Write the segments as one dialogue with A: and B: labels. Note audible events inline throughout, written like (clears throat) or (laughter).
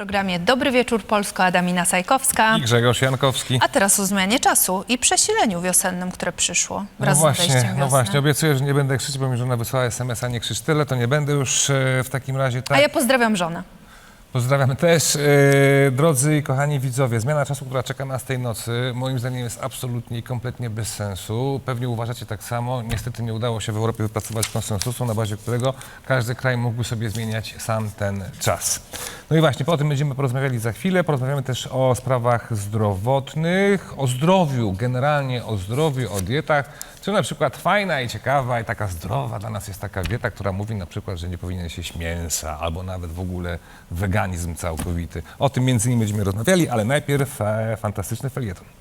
A: programie Dobry Wieczór Polsko, Adamina Sajkowska.
B: I Grzegorz Jankowski.
A: A teraz o zmianie czasu i przesileniu wiosennym, które przyszło
B: No
A: wraz z
B: właśnie,
A: wejściem
B: no właśnie, obiecuję, że nie będę krzyczeć, bo mi żona wysłała SMS-a, nie krzycz tyle, to nie będę już e, w takim razie tak.
A: A ja pozdrawiam żonę.
B: Pozdrawiam też. E, drodzy i kochani widzowie, zmiana czasu, która czeka nas tej nocy, moim zdaniem jest absolutnie i kompletnie bez sensu. Pewnie uważacie tak samo. Niestety nie udało się w Europie wypracować konsensusu, na bazie którego każdy kraj mógłby sobie zmieniać sam ten czas. No i właśnie, po tym będziemy porozmawiali za chwilę. Porozmawiamy też o sprawach zdrowotnych, o zdrowiu, generalnie o zdrowiu, o dietach. Czy na przykład fajna i ciekawa i taka zdrowa dla nas jest taka dieta, która mówi na przykład, że nie powinien się mięsa albo nawet w ogóle weganizm całkowity. O tym między innymi będziemy rozmawiali, ale najpierw e, fantastyczny felieton.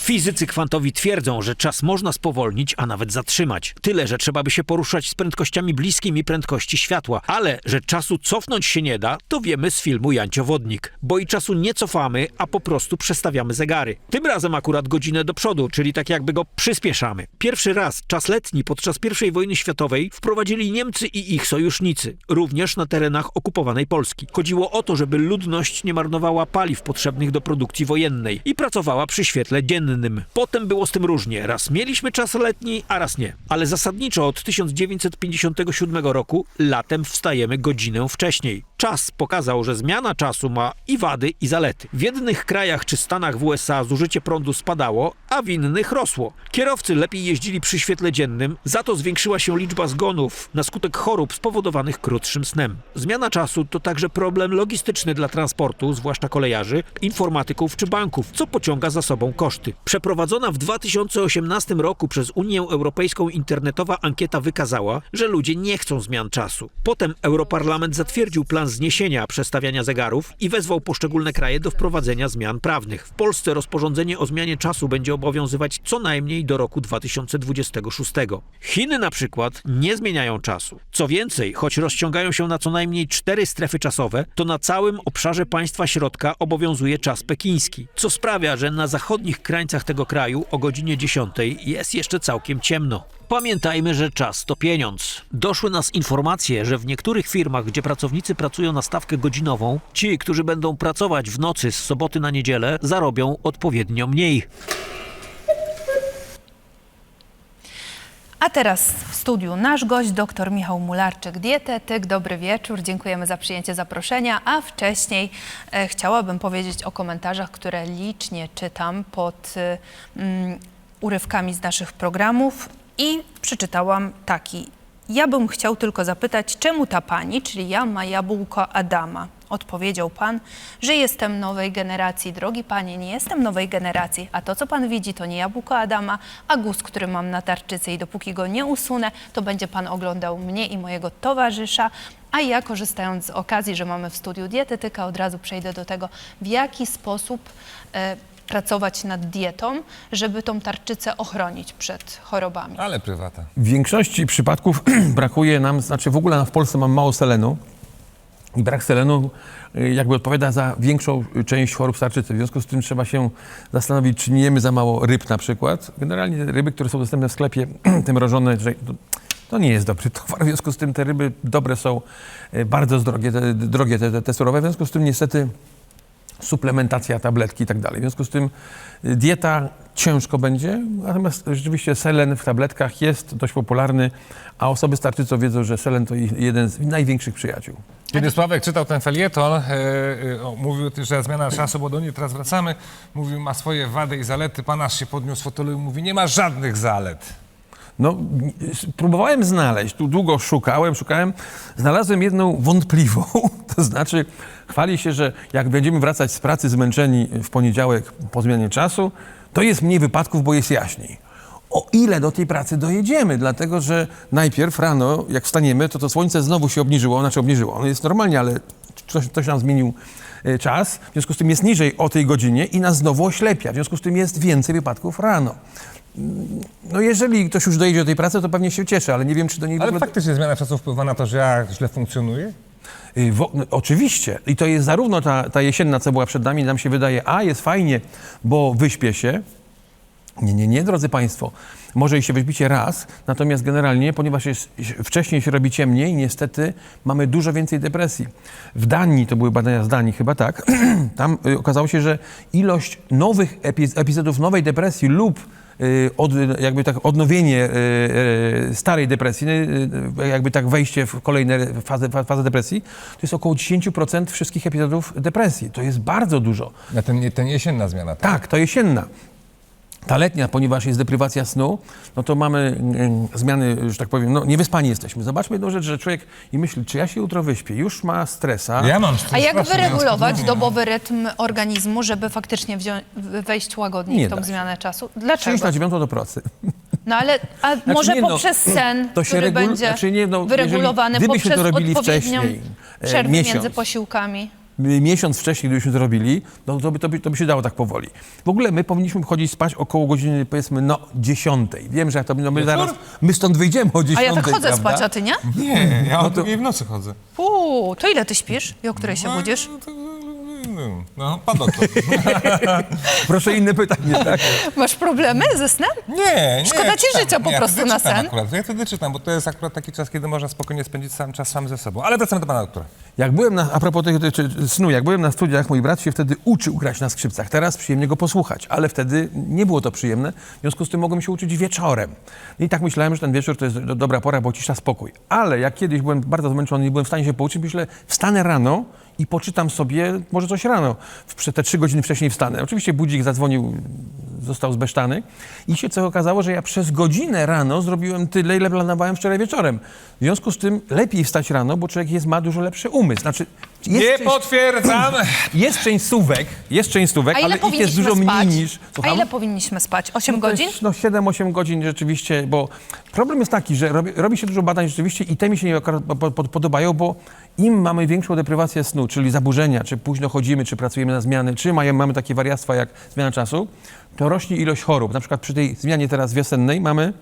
C: Fizycy kwantowi twierdzą, że czas można spowolnić, a nawet zatrzymać. Tyle, że trzeba by się poruszać z prędkościami bliskimi prędkości światła. Ale, że czasu cofnąć się nie da, to wiemy z filmu Jancio Wodnik. Bo i czasu nie cofamy, a po prostu przestawiamy zegary. Tym razem akurat godzinę do przodu, czyli tak jakby go przyspieszamy. Pierwszy raz czas letni podczas I wojny światowej wprowadzili Niemcy i ich sojusznicy, również na terenach okupowanej Polski. Chodziło o to, żeby ludność nie marnowała paliw potrzebnych do produkcji wojennej i pracowała przy świetle dziennym. Potem było z tym różnie. Raz mieliśmy czas letni, a raz nie. Ale zasadniczo od 1957 roku latem wstajemy godzinę wcześniej. Czas pokazał, że zmiana czasu ma i wady, i zalety. W jednych krajach czy Stanach w USA zużycie prądu spadało, a w innych rosło. Kierowcy lepiej jeździli przy świetle dziennym, za to zwiększyła się liczba zgonów na skutek chorób spowodowanych krótszym snem. Zmiana czasu to także problem logistyczny dla transportu, zwłaszcza kolejarzy, informatyków czy banków, co pociąga za sobą koszty. Przeprowadzona w 2018 roku przez Unię Europejską internetowa ankieta wykazała, że ludzie nie chcą zmian czasu. Potem Europarlament zatwierdził plan zniesienia przestawiania zegarów i wezwał poszczególne kraje do wprowadzenia zmian prawnych. W Polsce rozporządzenie o zmianie czasu będzie obowiązywać co najmniej do roku 2026. Chiny na przykład nie zmieniają czasu. Co więcej, choć rozciągają się na co najmniej cztery strefy czasowe, to na całym obszarze państwa środka obowiązuje czas pekiński, co sprawia, że na zachodnich krańcach tego kraju o godzinie 10 jest jeszcze całkiem ciemno. Pamiętajmy, że czas to pieniądz. Doszły nas informacje, że w niektórych firmach, gdzie pracownicy pracują na stawkę godzinową, ci, którzy będą pracować w nocy z soboty na niedzielę, zarobią odpowiednio mniej.
A: A teraz w studiu nasz gość, dr Michał Mularczyk, dietetyk. Dobry wieczór, dziękujemy za przyjęcie zaproszenia. A wcześniej e, chciałabym powiedzieć o komentarzach, które licznie czytam pod e, mm, urywkami z naszych programów i przeczytałam taki. Ja bym chciał tylko zapytać, czemu ta pani, czyli ja, ma jabłko Adama? Odpowiedział pan, że jestem nowej generacji. Drogi panie, nie jestem nowej generacji, a to, co pan widzi, to nie jabłko Adama, a guz, który mam na tarczycy i dopóki go nie usunę, to będzie pan oglądał mnie i mojego towarzysza. A ja, korzystając z okazji, że mamy w studiu dietetyka, od razu przejdę do tego, w jaki sposób e, pracować nad dietą, żeby tą tarczycę ochronić przed chorobami.
B: Ale prywata.
D: W większości przypadków (clears throat) brakuje nam, znaczy w ogóle w Polsce mam mało selenu i brak selenu y, jakby odpowiada za większą część chorób tarczycy. W związku z tym trzeba się zastanowić, czy nie jemy za mało ryb na przykład. Generalnie ryby, które są dostępne w sklepie, (clears throat) te mrożone, że to, to nie jest dobry (laughs) towar. W związku z tym te ryby dobre są y, bardzo drogie, te, drogie te, te, te surowe. W związku z tym niestety suplementacja, tabletki i tak dalej. W związku z tym y, dieta ciężko będzie, natomiast rzeczywiście selen w tabletkach jest dość popularny, a osoby z tarczycą wiedzą, że selen to jeden z największych przyjaciół.
B: Kiedy Sławek czytał ten felieton, e, e, o, mówił, że zmiana czasu, bo do niej teraz wracamy, mówił, ma swoje wady i zalety. Pan aż się podniósł z fotelu i mówi, nie ma żadnych zalet.
D: No, próbowałem znaleźć, tu długo szukałem, szukałem, znalazłem jedną wątpliwą, (laughs) to znaczy chwali się, że jak będziemy wracać z pracy zmęczeni w poniedziałek po zmianie czasu, to jest mniej wypadków, bo jest jaśniej. O ile do tej pracy dojedziemy, dlatego że najpierw rano, jak wstaniemy, to to słońce znowu się obniżyło, znaczy obniżyło, ono jest normalnie, ale ktoś, ktoś nam zmienił e, czas, w związku z tym jest niżej o tej godzinie i nas znowu oślepia, w związku z tym jest więcej wypadków rano. No jeżeli ktoś już dojedzie do tej pracy, to pewnie się cieszy, ale nie wiem, czy do niej
B: Ale
D: ogóle...
B: faktycznie zmiana czasu wpływa na to, że ja źle funkcjonuję?
D: Y, Wo, no, oczywiście. I to jest zarówno ta, ta jesienna, co była przed nami, nam się wydaje, a jest fajnie, bo wyśpię się, Nie, nie, nie, drodzy Państwo. Może i się wyśpicie raz, natomiast generalnie, ponieważ jest, wcześniej się robi ciemniej, niestety mamy dużo więcej depresji. W Danii, to były badania z Danii chyba tak, (clears throat) tam y, okazało się, że ilość nowych epiz- epizodów nowej depresji lub od, jakby tak odnowienie y, y, starej depresji, y, jakby tak wejście w kolejne fazę, fa- fazę depresji, to jest około 10% wszystkich epizodów depresji. To jest bardzo dużo.
B: Na ten, ten jesienna zmiana. Tak?
D: Tak, to jesienna. Ta letnia, ponieważ jest deprywacja snu, no to mamy mm, zmiany, że tak powiem, no niewyspani jesteśmy. Zobaczmy jedną rzecz, że człowiek i myśli, czy ja się jutro wyśpię, już ma stresa.
B: Ja mam
A: A jak wyregulować
B: ja
A: dobowy rytm organizmu, żeby faktycznie wejść łagodniej
D: Nie
A: w tą
D: da się.
A: zmianę czasu?
D: Przyjść
A: Dlaczego?
D: na dziewiątą do pracy.
A: No ale a może
D: nie, no,
A: poprzez sen,
D: to się
A: który
D: regul-
A: będzie
D: znaczy nie, no,
A: wyregulowany
D: jeżeli- gdybyśmy
A: poprzez
D: to robili
A: odpowiednią
D: wcześniej, e,
A: przerwę
D: miesiąc.
A: między posiłkami.
D: Miesiąc wcześniej, gdybyśmy to robili, no to by, to, by, to by się dało tak powoli. W ogóle my powinniśmy chodzić spać około godziny, powiedzmy, no, dziesiątej. Wiem, że jak to no, my zaraz, my stąd wyjdziemy o
A: A
D: dziesiątej,
A: ja tak chodzę
D: prawda?
A: spać, a ty nie?
B: Nie, ja o
D: to-
B: drugiej w nocy chodzę.
A: Uuu, to ile ty śpisz i o której się budzisz?
B: No, to- No, pan doktor. (laughs)
D: Proszę inne pytanie, tak?
A: Masz problemy ze snem?
B: Nie, nie.
A: Szkoda ci
B: czytam.
A: życia po
B: nie,
A: prostu
B: wtedy
A: na
B: czytam
A: sen.
B: Akurat. Ja wtedy czytam, bo to jest akurat taki czas, kiedy można spokojnie spędzić sam czas sam ze sobą. Ale wracamy do pana doktora.
D: Jak byłem na, a propos tego czy, snu, jak byłem na studiach, mój brat się wtedy uczył grać na skrzypcach. Teraz przyjemnie go posłuchać, ale wtedy nie było to przyjemne. W związku z tym mogłem się uczyć wieczorem. I tak myślałem, że ten wieczór to jest do, dobra pora, bo cisza, spokój. Ale jak kiedyś byłem bardzo zmęczony i byłem w stanie się pouczyć, myślę, wstanę rano i poczytam sobie może coś rano. W, te trzy godziny wcześniej wstanę. Oczywiście budzik zadzwonił, został zbesztany i się co okazało, że ja przez godzinę rano zrobiłem tyle, ile planowałem wczoraj wieczorem. W związku z tym lepiej wstać rano, bo człowiek jest, ma dużo lepszy umysł. Znaczy, jest
B: Nie
D: część-
B: potwierdzam! (clears throat)
D: jest część słówek, jest część
A: A ile
D: ale ich jest dużo
A: spać?
D: mniej niż...
A: A
D: Słucham?
A: ile powinniśmy spać? 8
D: To
A: godzin?
D: jest, No 7-8 godzin rzeczywiście, bo problem jest taki, że robi, robi się dużo badań rzeczywiście i te mi się nie podobają, bo im mamy większą deprywację snu, czyli zaburzenia, czy późno chodzimy, czy pracujemy na zmiany, czy mają, mamy takie wariactwa jak zmiana czasu, to rośnie ilość chorób. Na przykład przy tej zmianie teraz wiosennej mamy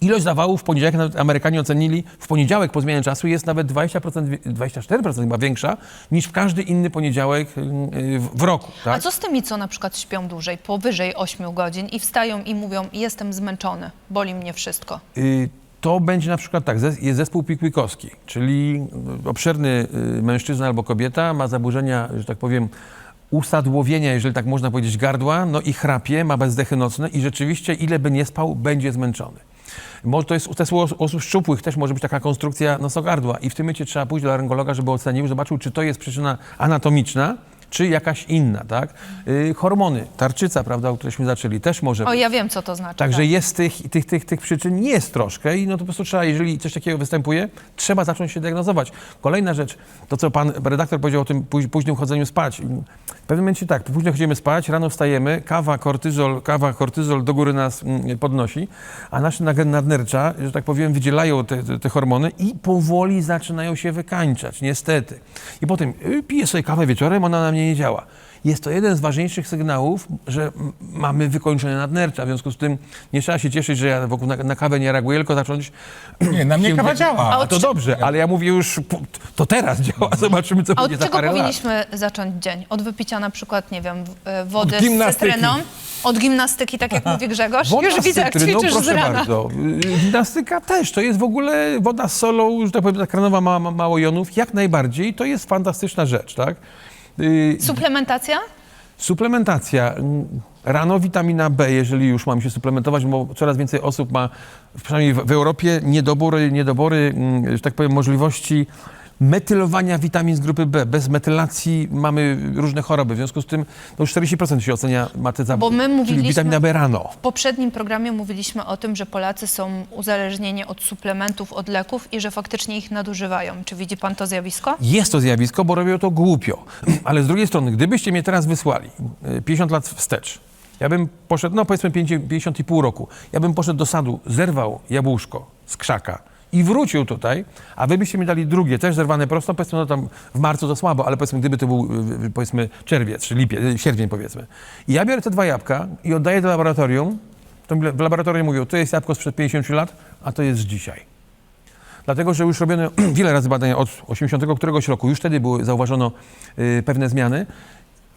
D: Ilość zawałów w poniedziałek, nawet Amerykanie ocenili, w poniedziałek po zmianie czasu jest nawet 20%, wie- 24% chyba większa niż w każdy inny poniedziałek y, w- w roku.
A: A
D: Tak?
A: co z tymi, co na przykład śpią dłużej, powyżej 8 godzin i wstają i mówią, jestem zmęczony, boli mnie wszystko.
D: Y, To będzie na przykład tak, jest zespół Pikwikowski, czyli y, obszerny y, mężczyzna albo kobieta ma zaburzenia, że tak powiem, usadłowienia, jeżeli tak można powiedzieć, gardła, no i chrapie, ma bezdechy nocne i rzeczywiście ile by nie spał, będzie zmęczony. Mo- To jest u też osób szczupłych też może być taka konstrukcja nosogardła i w tym momencie trzeba pójść do laryngologa, żeby ocenił, zobaczył, czy to jest przyczyna anatomiczna, czy jakaś inna, tak? Y, hormony, tarczyca, prawda, o którejśmy zaczęli, też może
A: O, ja wiem, co to znaczy.
D: Także
A: tak.
D: jest tych, tych, tych, tych przyczyn jest troszkę i no to po prostu trzeba, jeżeli coś takiego występuje, trzeba zacząć się diagnozować. Kolejna rzecz, to co pan redaktor powiedział o tym póź- późnym chodzeniu spać. W pewnym momencie tak, późno chodzimy spać, rano wstajemy, kawa, kortyzol, kawa, kortyzol do góry nas mm, podnosi, a nasze nag- nadnercza, że tak powiem, wydzielają te, te, te hormony i powoli zaczynają się wykańczać, niestety. I potem y, piję sobie kawę wieczorem, ona na mnie nie działa. Jest to jeden z ważniejszych sygnałów, że mamy wykończone nadnercza. W związku z tym nie trzeba się cieszyć, że ja wokół na, na kawę nie reaguję, tylko zacząć... (clears throat)
B: Nie, na mnie kawa działa.
D: A to dobrze, ale ja mówię już, to teraz (laughs) działa, zobaczymy, co
A: A
D: będzie
A: od
D: za
A: czego
D: parę lat.
A: powinniśmy zacząć dzień? Od wypicia na przykład, nie wiem, e, wody
B: Od
A: z cytryną? Od gimnastyki, tak jak mówi Grzegorz?
D: Woda
A: Już widzę, jak
D: cytryną,
A: ćwiczysz z
D: proszę
A: rana.
D: bardzo. Y, Gimnastyka też, to jest w ogóle woda z solą, że tak powiem, ta kranowa ma, ma mało jonów, jak najbardziej, to jest fantastyczna rzecz, tak? Y,
A: Suplementacja?
D: Suplementacja. Rano witamina B, jeżeli już mamy się suplementować, bo coraz więcej osób ma, przynajmniej w, w Europie, niedobory, niedobory, mm, że tak powiem, możliwości metylowania witamin z grupy B. Bez metylacji mamy różne choroby. W związku z tym no już 40% się ocenia ma te
A: Bo my
D: czyli witamina B rano.
A: W poprzednim programie mówiliśmy o tym, że Polacy są uzależnieni od suplementów, od leków i że faktycznie ich nadużywają. Czy widzi pan to zjawisko?
D: Jest to zjawisko, bo robią to głupio. (clears throat) Ale z drugiej strony, gdybyście mnie teraz wysłali y, 50 lat wstecz, ja bym poszedł, no powiedzmy 50 i pół roku, ja bym poszedł do sadu, zerwał jabłuszko z krzaka i wrócił tutaj, a wy byście mi dali drugie, też zerwane prosto, powiedzmy, no tam w marcu to słabo, ale powiedzmy, gdyby to był, powiedzmy, czerwiec, czy lipiec, y, sierpień powiedzmy. I ja biorę te dwa jabłka i oddaję do laboratorium, to w laboratorium mówią, to jest jabłko sprzed 50 lat, a to jest dzisiaj. Dlatego, że już robiono (clears throat) wiele razy badania od 80 któregoś roku, już wtedy były, zauważono y, pewne zmiany.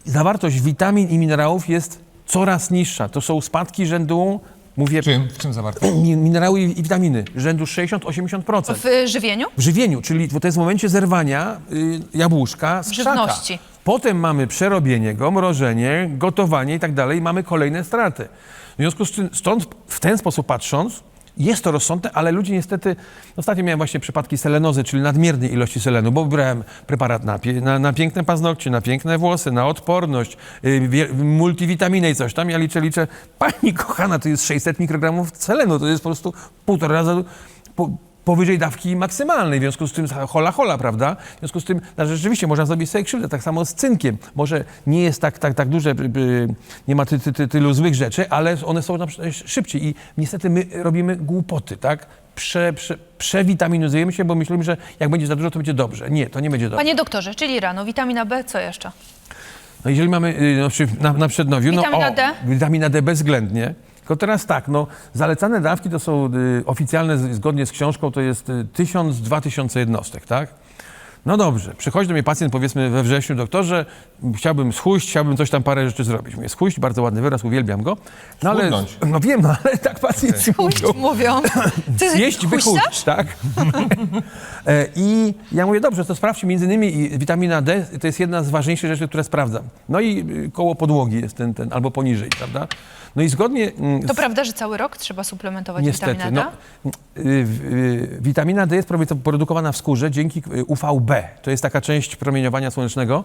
D: Zawartość witamin i minerałów jest coraz niższa. To są spadki rzędu, mówię,
B: Czym? W czym zawarte? (clears throat)
D: mi- minerały i witaminy, rzędu 60-80%.
A: W żywieniu?
D: W żywieniu, czyli to jest w momencie zerwania y, jabłuszka z krzaka.
A: Żywności.
D: Potem mamy przerobienie go, mrożenie, gotowanie i tak dalej. Mamy kolejne straty. W związku z czym, stąd w ten sposób patrząc, jest to rozsądne, ale ludzie niestety, ostatnio miałem właśnie przypadki selenozy, czyli nadmiernej ilości selenu, bo brałem preparat na, na, na piękne paznokcie, na piękne włosy, na odporność, yy, multivitaminę i coś tam. Ja liczę, liczę, pani kochana, to jest 600 mikrogramów selenu, to jest po prostu półtora raza po, powyżej dawki maksymalnej, w związku z tym hola hola, prawda? W związku z tym no, rzeczywiście można zrobić sobie krzywdę, tak samo z cynkiem. Może nie jest tak, tak, tak duże, nie ma ty, ty, ty, tylu złych rzeczy, ale one są na przykład szybciej i niestety my robimy głupoty, tak? Prze, prze, przewitaminizujemy się, bo myślimy, że jak będzie za dużo, to będzie dobrze. Nie, to nie będzie dobrze.
A: Panie doktorze, czyli rano, witamina B, co jeszcze?
D: No jeżeli mamy y, no, na, na przednowiu,
A: Witamina
D: no o,
A: D?
D: witamina D bezwzględnie. Tylko teraz tak, no, zalecane dawki to są y, oficjalne, z- zgodnie z książką, to jest y, 1000-2000 jednostek, tak? No dobrze, przychodzi do mnie pacjent, powiedzmy we wrześniu, doktorze, chciałbym schójść, chciałbym coś tam parę rzeczy zrobić. Mówię, schójść, bardzo ładny wyraz, uwielbiam go. No ale,
B: Schudnąć.
D: no wiem, no, ale tak pacjenci
A: Puść,
D: mówią.
A: mówią. Ty
D: Zjeść,
A: huśtasz?
D: wychuść, tak? (laughs) E, I ja mówię, dobrze, to sprawdźcie, między innymi i witamina D to jest jedna z ważniejszych rzeczy, które sprawdzam. No i y, koło podłogi jest ten, ten albo poniżej, prawda? No i zgodnie mm,
A: To prawda, że cały rok trzeba suplementować
D: Niestety.
A: witaminę
D: No,
A: D?
D: y, y, witamina D jest prowi- produkowana w skórze dzięki y, UVB. To jest taka część promieniowania słonecznego,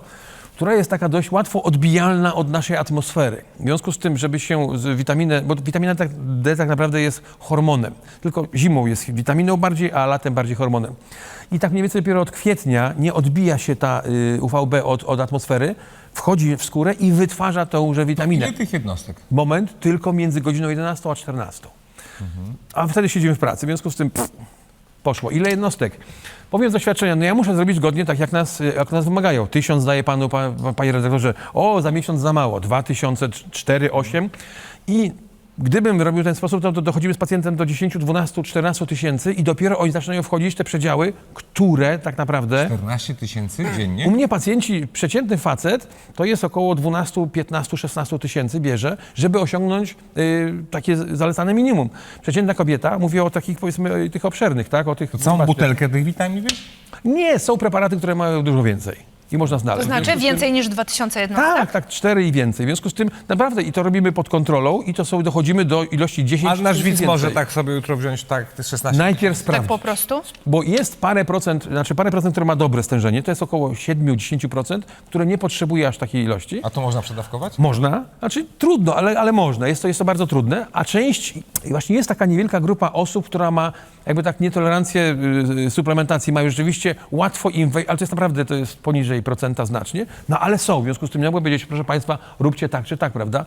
D: która jest taka dość łatwo odbijalna od naszej atmosfery. W związku z tym, żeby się z witaminę, bo witamina tak- D tak naprawdę jest hormonem. Tylko zimą jest witaminą bardziej, a latem bardziej hormonem. I tak mniej więcej dopiero od kwietnia nie odbija się ta y, UVB od, od atmosfery, wchodzi w skórę i wytwarza tąże witaminę
B: Ile tych jednostek?
D: moment tylko między godziną 11 a 14. A wtedy siedzimy w pracy, w związku z tym pff, poszło. Ile jednostek? Powiem z doświadczenia, no ja muszę zrobić zgodnie tak, jak nas, jak nas wymagają. Tysiąc daje panu, pa, pa, panie redaktorze, o, za miesiąc za mało, dwa tysiące, cztery, osiem i Gdybym robił ten sposób, to, to dochodzimy z pacjentem do 10, 12, 14 tysięcy i dopiero oni zaczynają wchodzić w te przedziały, które tak naprawdę
B: 14 tysięcy
D: u
B: dziennie?
D: mnie pacjenci, przeciętny facet, to jest około 12, 15, 16 tysięcy bierze, żeby osiągnąć y, takie zalecane minimum. Przeciętna kobieta, mówię o takich powiedzmy y, tych obszernych, tak? O tych,
B: Całą
D: zobaczcie.
B: butelkę tych witamin?
D: Nie, są preparaty, które mają dużo więcej i można
A: To
D: znaleźć. W
A: znaczy więcej niż 2000 jednostek?
D: Tak, tak, cztery i więcej. W związku z tym naprawdę i to robimy pod kontrolą i to są, dochodzimy do ilości 10
B: A nasz widz
D: więcej.
B: może tak sobie jutro wziąć tak te 16
D: Najpierw
A: Tak
D: sprawdzić.
A: po prostu?
D: Bo jest parę procent, znaczy parę procent, które ma dobre stężenie, to jest około 7-10%, które nie potrzebuje aż takiej ilości.
B: A to można przedawkować?
D: Można, znaczy trudno, ale, ale można, jest to, jest to bardzo trudne, a część, i właśnie jest taka niewielka grupa osób, która ma jakby tak nietolerancję y, y, suplementacji, mają rzeczywiście łatwo im wejść, ale to jest naprawdę, to jest poniżej procenta znacznie, no ale są, w związku z tym ja mogę powiedzieć, proszę Państwa, róbcie tak czy tak, prawda?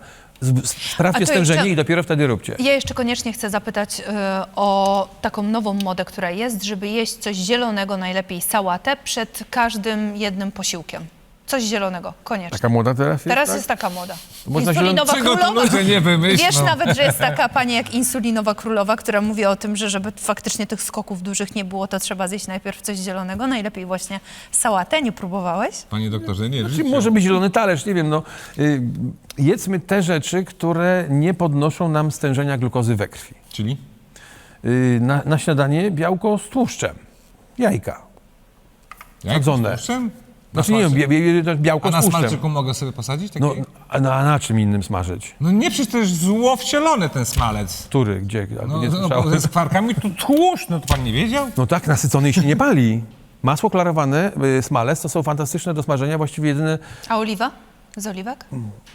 D: Sprawdźcie stężenie i dopiero wtedy róbcie.
A: Ja jeszcze koniecznie chcę zapytać y, o taką nową modę, która jest, żeby jeść coś zielonego, najlepiej sałatę, przed każdym jednym posiłkiem. Coś zielonego, koniecznie.
D: Taka młoda teraz jest,
A: Teraz
D: tak?
A: jest taka moda.
D: Można
A: Insulinowa
B: to
A: królowa.
B: ludzie nie?
A: Wiesz nawet, że jest (laughs) taka pani jak insulinowa królowa, która mówi o tym, że żeby faktycznie tych skoków dużych nie było, to trzeba zjeść najpierw coś zielonego, najlepiej właśnie sałatę. Nie próbowałeś?
B: Panie doktorze, nie, życie.
D: może być zielony talerz, nie wiem, no. Y, jedzmy te rzeczy, które nie podnoszą nam stężenia glukozy we krwi.
B: Czyli?
D: Y, na, na śniadanie białko z tłuszczem, jajka. Sadzone.
B: z tłuszczem?
D: Znaczy
B: Na
D: nie wiem, bie- bie- białko
B: A
D: z
B: na
D: tłuszczem.
B: smalczyku mogę sobie posadzić takie?
D: No, a na, a na czym innym smażyć?
B: No nie, przecież to jest zło wcielone ten smalec.
D: Który, gdzie? Albo
B: No,
D: nie
B: no,
D: słyszałem.
B: bo ze skwarkami to tłuszcz, no to pan nie wiedział?
D: No tak, nasycony się nie pali. Masło klarowane, y, smalec, to są fantastyczne do smażenia, właściwie jedyne
A: A oliwa? Z oliwek?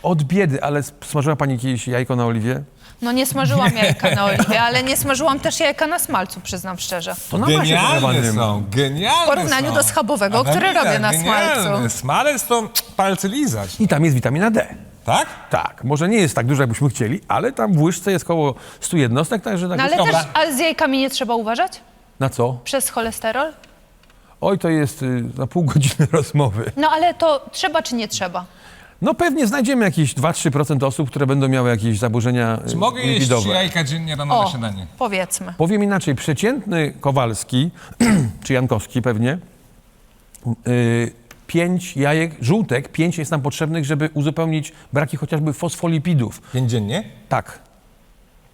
D: od biedy, ale smażyła pani kiedyś jajko na oliwie?
A: No nie smażyłam jajka na oliwie, ale nie smażyłam też jajka na smalcu, przyznam szczerze.
D: To na masie
B: Genialne są, genialne
A: W porównaniu
B: są.
A: do schabowego, który
B: Adamina,
A: robię na
B: genialne.
A: smalcu.
B: Smalec to palce lizać,
D: I tam jest witamina D.
B: tak?
D: Tak, może nie jest tak dużo, jakbyśmy chcieli, ale tam w łyżce jest około 100 jednostek, także tak
A: No ale
D: jest-
A: też, ale z jajkami nie trzeba uważać?
D: Na co?
A: Przez cholesterol?
D: Oj, to jest y, na pół godziny (laughs) rozmowy.
A: No ale to trzeba czy nie trzeba?
D: No pewnie znajdziemy jakieś 2-3% osób, które będą miały jakieś zaburzenia y,
B: Czy mogę jeść trzy jajka dziennie rano na
A: O,
B: śniadanie?
A: powiedzmy.
D: Powiem inaczej, przeciętny Kowalski, (clears throat) czy Jankowski pewnie, y, pięć jajek, żółtek, pięć jest nam potrzebnych, żeby uzupełnić braki chociażby fosfolipidów.
B: Pięć dziennie?
D: Tak.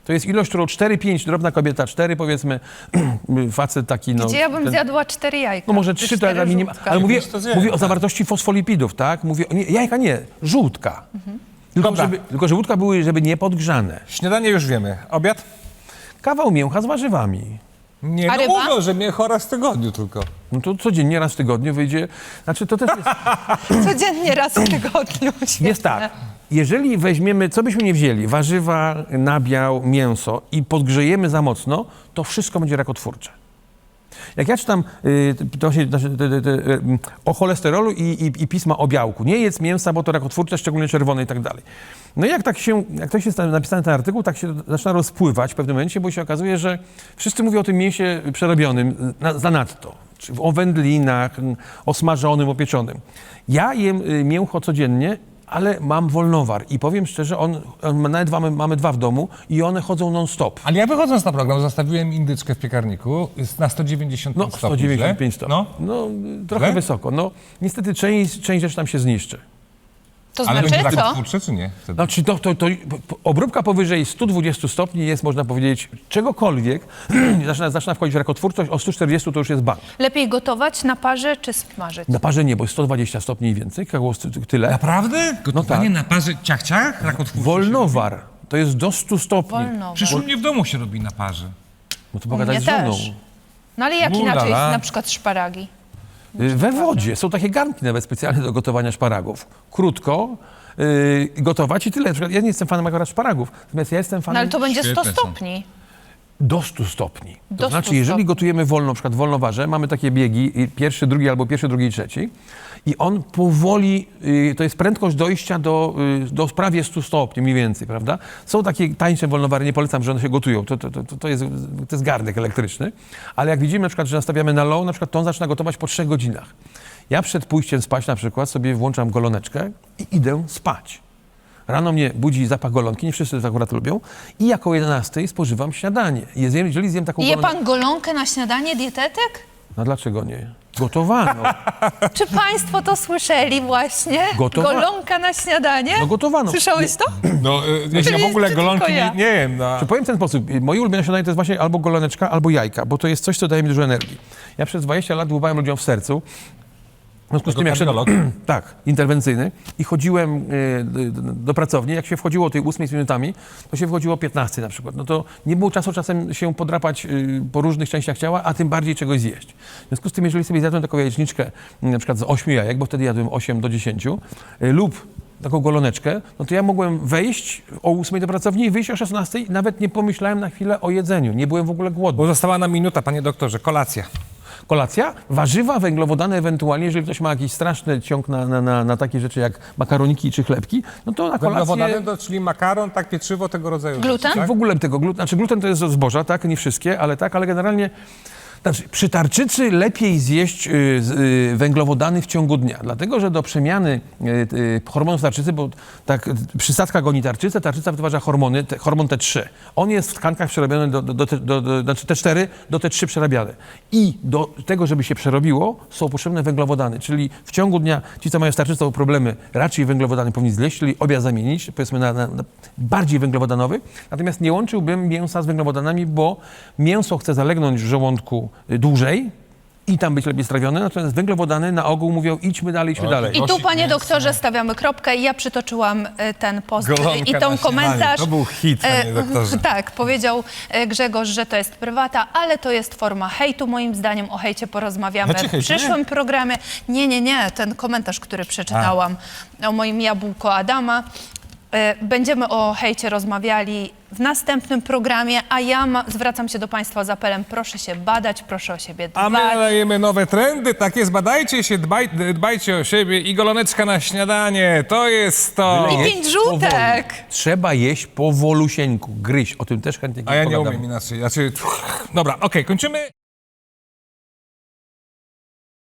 D: To jest ilość, którą 4-5, drobna kobieta 4 powiedzmy, (clears throat) facet taki no...
A: Gdzie ja bym
D: ten-
A: zjadła cztery jajka?
D: No może
A: czy
D: trzy to ma,
A: żółtka?
D: ale mówię, mówię o zawartości fosfolipidów, tak? Mówię, o- nie, jajka nie, żółtka. Tylko,
B: Dobra.
D: żeby, tylko żółtka były, żeby nie podgrzane.
B: Śniadanie już wiemy. Obiad?
D: Kawał mięcha z warzywami.
B: Nie,
A: A
B: no
A: ryba?
B: mówią, że mnie chora w tygodniu tylko.
D: No to codziennie, raz w tygodniu wyjdzie, znaczy to też jest, (laughs)
A: Codziennie raz w tygodniu. Świetne.
D: jest tak. Jeżeli weźmiemy, co byśmy nie wzięli, warzywa, nabiał, mięso i podgrzejemy za mocno, to wszystko będzie rakotwórcze. Jak ja czytam y, to znaczy, te, te, te, y, o cholesterolu i, i, i pisma o białku, nie jedz mięsa, bo to rakotwórcze, szczególnie czerwone i tak dalej. No i jak tak się, jak to jest napisany ten artykuł, tak się zaczyna rozpływać w pewnym momencie, bo się okazuje, że wszyscy mówią o tym mięsie przerobionym na, zanadto. Czy o wędlinach, o smażonym, o pieczonym. Ja jem y, mięcho codziennie, ale mam wolnowar i powiem szczerze, on, on nawet mamy, mamy dwa w domu i one chodzą non-stop.
B: Ale ja wychodząc na program, zostawiłem indyczkę w piekarniku jest na 195
D: No,
B: stopni.
D: 195
B: źle?
D: stopni.
B: No,
D: No, trochę
B: Źle?
D: wysoko. No, niestety część, część rzeczy tam się zniszczy.
A: To
B: ale
A: znaczy
B: będzie
A: co?
B: rakotwórcze, czy nie? Wtedy?
D: Znaczy, to, to, to, po- obróbka powyżej 120 stopni jest, można powiedzieć, czegokolwiek, (clears throat) zaczyna, zaczyna wchodzić w rakotwórczość, o 140 to już jest bank.
A: Lepiej gotować na parze czy smażyć?
D: Na parze nie, bo jest 120 stopni i więcej, tyle.
B: Naprawdę? Gotowanie
D: tak.
B: na parze ciach-ciach? Rakotwórcze
D: Wolnowar to jest do 100 stopni.
A: Wolno.
B: Przecież u mnie w domu się robi na parze.
D: No to pogadać z żoną.
A: też. No ale jak inaczej na przykład szparagi?
D: Y, We wodzie. Są takie garnki nawet specjalne do gotowania szparagów. Krótko y, gotować i tyle. Na przykład Ja nie jestem fanem akurat szparagów, natomiast ja jestem
A: No
D: fanem
A: ale to będzie 100
B: Świetne są.
A: stopni.
D: Do 100 stopni. To
A: Do 100
D: znaczy, jeżeli
A: stopni.
D: gotujemy wolno, na przykład wolnowarze, mamy takie biegi, pierwszy, drugi albo pierwszy, drugi i trzeci i on powoli, y, to jest prędkość dojścia do, y, do prawie 100 stopni mniej więcej, prawda? Są takie tańsze wolnowary, nie polecam, że one się gotują, to, to, to, to, jest, to jest garnek elektryczny, ale jak widzimy na przykład, że nastawiamy na low, na przykład to on zaczyna gotować po 3 godzinach. Ja przed pójściem spać na przykład sobie włączam goloneczkę i idę spać. Rano mnie budzi zapach golonki, nie wszyscy to akurat lubią. I jako 11 spożywam śniadanie. Jeżeli zjem taką
A: Je
D: golonkę...
A: pan golonkę na śniadanie, dietetyk?
D: No dlaczego nie? Gotowano. (laughs)
A: Czy państwo to słyszeli właśnie?
D: Gotowa-
A: Golonka na śniadanie?
D: No gotowano.
A: Słyszałeś to?
B: No, y, ja w ogóle golonki
A: ja.
B: nie, nie jem. No.
D: Czy powiem w ten sposób, y, moje ulubione śniadanie to jest właśnie albo goloneczka, albo jajka, bo to jest coś, co daje mi dużo energii. Ja przez 20 lat dłubałem ludziom w sercu. Związku z tym, jak szedłem, (clears throat) tak, interwencyjny i chodziłem y, do, pracowni, jak się wchodziło o tej 8 z minutami, to się wchodziło o 15 na przykład. No to nie było czasu czasem się podrapać y, po różnych częściach ciała, a tym bardziej czegoś zjeść. W związku z tym, jeżeli sobie zjadłem taką jajeczniczkę na przykład z 8 jajek, bo wtedy jadłem 8 do 10 y, lub taką goloneczkę, no to ja mogłem wejść o 8 do pracowni i wyjść o 16 i nawet nie pomyślałem na chwilę o jedzeniu. Nie byłem w ogóle głodny.
B: Bo została nam minuta, panie doktorze, kolacja.
D: Kolacja, warzywa, węglowodany ewentualnie, jeżeli ktoś ma jakiś straszny ciąg na, na, na, na takie rzeczy jak makaroniki czy chlebki, no to na kolację...
B: Węglowodany, to, czyli makaron, tak pieczywo tego rodzaju.
A: Gluten?
B: rzeczy,
D: W
B: Tak?
D: ogóle tego gluten, znaczy gluten to jest zboża, tak, nie wszystkie, ale tak, ale generalnie znaczy, przy tarczycy lepiej zjeść y, y, węglowodany w ciągu dnia, dlatego że do przemiany y, hormonów tarczycy, bo tak przysadka goni tarczycę, tarczyca wytwarza hormony, te, hormon T3. On jest w tkankach przerobiony do, do, do, do, znaczy T4 do T3 przerabiany. I do tego, żeby się przerobiło, są potrzebne węglowodany, czyli w ciągu dnia ci, co mają z tarczycą problemy, raczej węglowodany powinni zleść, czyli obiad zamienić, powiedzmy na, na, na bardziej węglowodanowy. Natomiast nie łączyłbym mięsa z węglowodanami, bo mięso chce zalegnąć w żołądku dłużej i tam być lepiej strawione, natomiast węglowodany na ogół mówią idźmy dalej, idźmy dalej.
A: I tu, panie doktorze, stawiamy kropkę. Ja przytoczyłam e, ten post e,
B: Golonka
A: i
B: na
A: tą
B: śniadanie.
A: komentarz.
B: To był hit, panie
A: E,
B: doktorze. (laughs)
A: Tak, powiedział e, Grzegorz, że to jest prywata, ale to jest forma hejtu. Moim zdaniem o hejcie porozmawiamy w
B: hejcie?
A: przyszłym programie. Nie, nie, nie, ten komentarz, który przeczytałam o moim jabłko Adama. E, Będziemy o hejcie rozmawiali w następnym programie, a ja ma, zwracam się do Państwa z apelem, proszę się badać, proszę o siebie dbać.
B: A my dajemy nowe trendy, tak jest, badajcie się, dbaj, dbajcie o siebie i goloneczka na śniadanie, to jest to.
A: I pięć żółtek.
D: Trzeba jeść powolusieńku, gryź, o tym też chętnie
B: A ja nie
D: pogadamy.
B: umiem inaczej, znaczy, dobra, okej, kończymy.